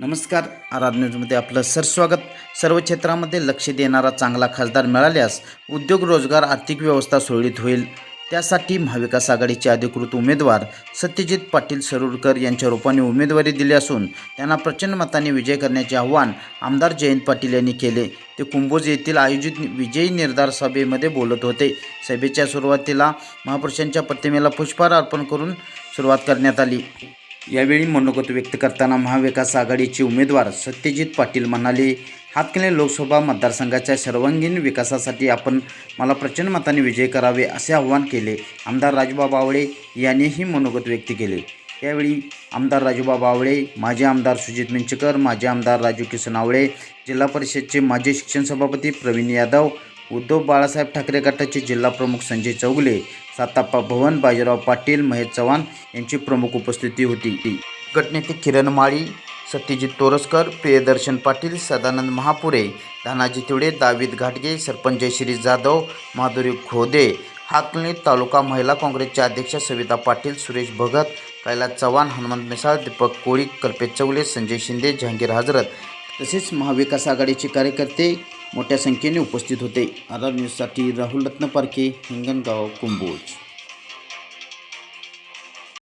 नमस्कार. आराध न्यूजमध्ये आपलं सरस्वागत सर्व क्षेत्रामध्ये लक्ष देणारा चांगला खासदार मिळाल्यास उद्योग रोजगार आर्थिक व्यवस्था सुरळीत होईल. त्यासाठी महाविकास आघाडीचे अधिकृत उमेदवार सत्यजित पाटील सरुरकर यांच्या रूपाने उमेदवारी दिली असून त्यांना प्रचंड मताने विजय करण्याचे आव्हान आमदार जयंत पाटील यांनी केले. ते कुंभोज येथील आयोजित विजयी निर्धार सभेमध्ये बोलत होते. सभेच्या सुरुवातीला महापुरुषांच्या प्रतिमेला पुष्पहार अर्पण करून सुरुवात करण्यात आली. यावेळी मनोगत व्यक्त करताना महाविकास आघाडीचे उमेदवार सत्यजित पाटील म्हणाले हातकणे लोकसभा मतदारसंघाच्या सर्वांगीण विकासासाठी आपण मला प्रचंड मताने विजय करावे असे आवाहन केले. आमदार राजूबा बावळे यांनीही मनोगत व्यक्त केले. यावेळी आमदार राजूबा बावळे माजी आमदार सुजित मिंचकर माजी आमदार राजू किसन आवळे जिल्हा परिषदचे माजी शिक्षण सभापती प्रवीण यादव उद्धव बाळासाहेब ठाकरे गटाचे जिल्हा प्रमुख संजय चौगले साताप्पा भवन बाजीराव पाटील महेश चव्हाण यांची प्रमुख उपस्थिती होती. गटनेते किरण माळी सत्यजित तोरसकर प्रियदर्शन पाटील सदानंद महापुरे धनाजी तिवडे दावीद घाटगे सरपंच जयश्री जाधव माधुरी खोदे हाकलणी तालुका महिला काँग्रेसच्या अध्यक्षा सविता पाटील सुरेश भगत कैलास चव्हाण हनुमंत मिसाळ दीपक कोळी कल्पेश चौले संजय शिंदे जहांगीर हजरत. तसेच महाविकास आघाडीचे कार्यकर्ते मोठ्या संख्येने उपस्थित होते. आधार न्यूजसाठी राहुल रत्न पारखे हिंगणगाव कुंभोज.